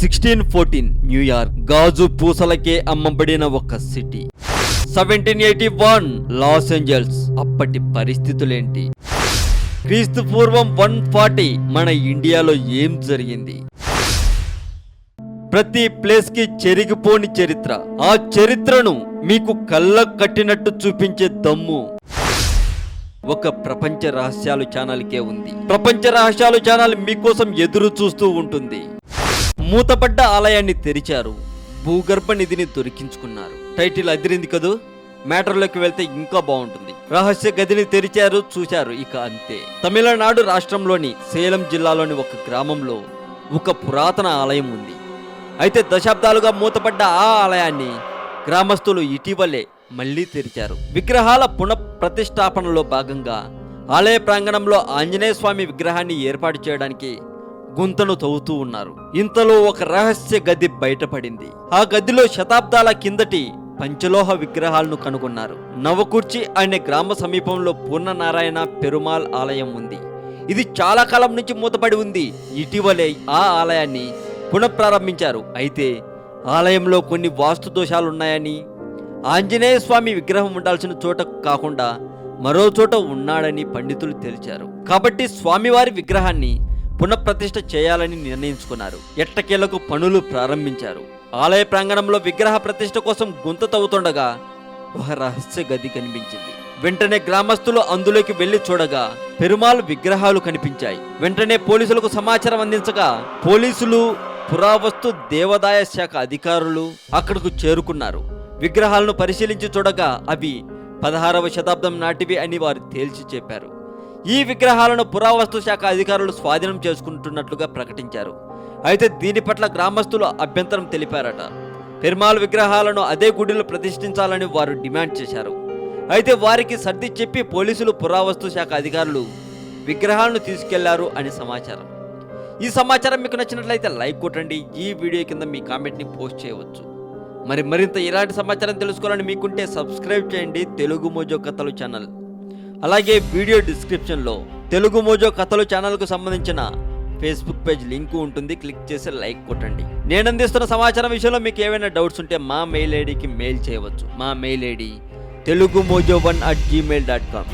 Sixteen fourteen New York గాజు పూసలకే అమ్మబడిన ఒక city. Seventeen eighty one Los Angeles అప్పటి పరిస్థితులేంటి? క్రీస్తు పూర్వం వన్ ఫార్టీ మన ఇండియాలో ఏం జరిగింది? ప్రతి ప్లేస్కి చెరిగిపోని చరిత్ర. ఆ చరిత్రను మీకు కళ్ళ కట్టినట్టు చూపించే దమ్ము. ఒక ప్రపంచ రహస్యాలు ఛానల్కే ఉంది. ప్రపంచ రహస్యాలు ఛానల్ మీకోసం ఎదురు చూస్తూ ఉంటుంది. మూతపడ్డ ఆలయాన్ని తెరిచారు. భూగర్భ నిధిని దొరికించుకున్నారు. టైటిల్ అదిరింది కదూ? మ్యాటర్లోకి వెళ్తే ఇంకా బాగుంటుంది. రహస్య గదిని తెరిచారు చూశారు ఇక అంతే. తమిళనాడు రాష్ట్రంలోని సేలం జిల్లాలోని ఒక గ్రామంలో ఒక పురాతన ఆలయం ఉంది. అయితే దశాబ్దాలుగా మూతపడ్డ ఆ ఆలయాన్ని గ్రామస్తులు ఇటీవలే మళ్ళీ తెరిచారు. విగ్రహాల పునఃప్రతిష్టాపనలో భాగంగా ఆలయ ప్రాంగణంలో ఆంజనేయ స్వామి విగ్రహాన్ని ఏర్పాటు చేయడానికి గుంతను తవ్వుతూ ఉన్నారు. ఇంతలో ఒక రహస్య గది బయటపడింది. ఆ గదిలో శతాబ్దాల కిందటి పంచలోహ విగ్రహాలను కనుగొన్నారు. నవకుర్చి అనే గ్రామ సమీపంలో పూర్ణనారాయణ పెరుమాల్ ఆలయం ఉంది. ఇది చాలా కాలం నుంచి మూతపడి ఉంది. ఇటీవలే ఆ ఆలయాన్ని పునఃప్రారంభించారు. అయితే ఆలయంలో కొన్ని వాస్తు దోషాలున్నాయని ఆంజనేయ స్వామి విగ్రహం ఉండాల్సిన చోట కాకుండా మరో చోట ఉన్నాడని పండితులు తెలిచారు. కాబట్టి స్వామివారి విగ్రహాన్ని పునఃప్రతిష్ఠ చేయాలని నిర్ణయించుకున్నారు. ఎట్టకేలకు పనులు ప్రారంభించారు. ఆలయ ప్రాంగణంలో విగ్రహ ప్రతిష్ఠ కోసం గుంత తవ్వుతుండగా ఒక రహస్య గది కనిపించింది. వెంటనే గ్రామస్తులు అందులోకి వెళ్ళి చూడగా పెరుమాళ్ విగ్రహాలు కనిపించాయి. వెంటనే పోలీసులకు సమాచారం అందించగా పోలీసులు పురావస్తు దేవాదాయ శాఖ అధికారులు అక్కడకు చేరుకున్నారు. విగ్రహాలను పరిశీలించి చూడగా అవి పదహారవ శతాబ్దం నాటివి అని వారు తేల్చి చెప్పారు. ఈ విగ్రహాలను పురావస్తు శాఖ అధికారులు స్వాధీనం చేసుకుంటున్నట్లుగా ప్రకటించారు. అయితే దీని పట్ల గ్రామస్తులు అభ్యంతరం తెలిపారట. పెరుమాళ్ విగ్రహాలను అదే గుడిలో ప్రతిష్ఠించాలని వారు డిమాండ్ చేశారు. అయితే వారికి సర్ది చెప్పి పోలీసులు పురావస్తు శాఖ అధికారులు విగ్రహాలను తీసుకెళ్ళారు అని సమాచారం. ఈ సమాచారం మీకు నచ్చినట్లయితే లైక్ కొట్టండి. ఈ వీడియో కింద మీ కామెంట్ని పోస్ట్ చేయవచ్చు. మరి మరింత ఇలాంటి సమాచారం తెలుసుకోవాలని మీకుంటే సబ్స్క్రైబ్ చేయండి. తెలుగు మోజో కథలు ఛానల్. అలాగే వీడియో డిస్క్రిప్షన్లో తెలుగు మోజో కథలు ఛానల్కు సంబంధించిన ఫేస్బుక్ పేజ్ లింక్ ఉంటుంది. క్లిక్ చేసి లైక్ కొట్టండి. నేను అందిస్తున్న సమాచారం విషయంలో మీకు ఏమైనా డౌట్స్ ఉంటే మా మెయిల్ ఐడికి మెయిల్ చేయవచ్చు. మా mail ID Telugu mojo one at Gmail dot com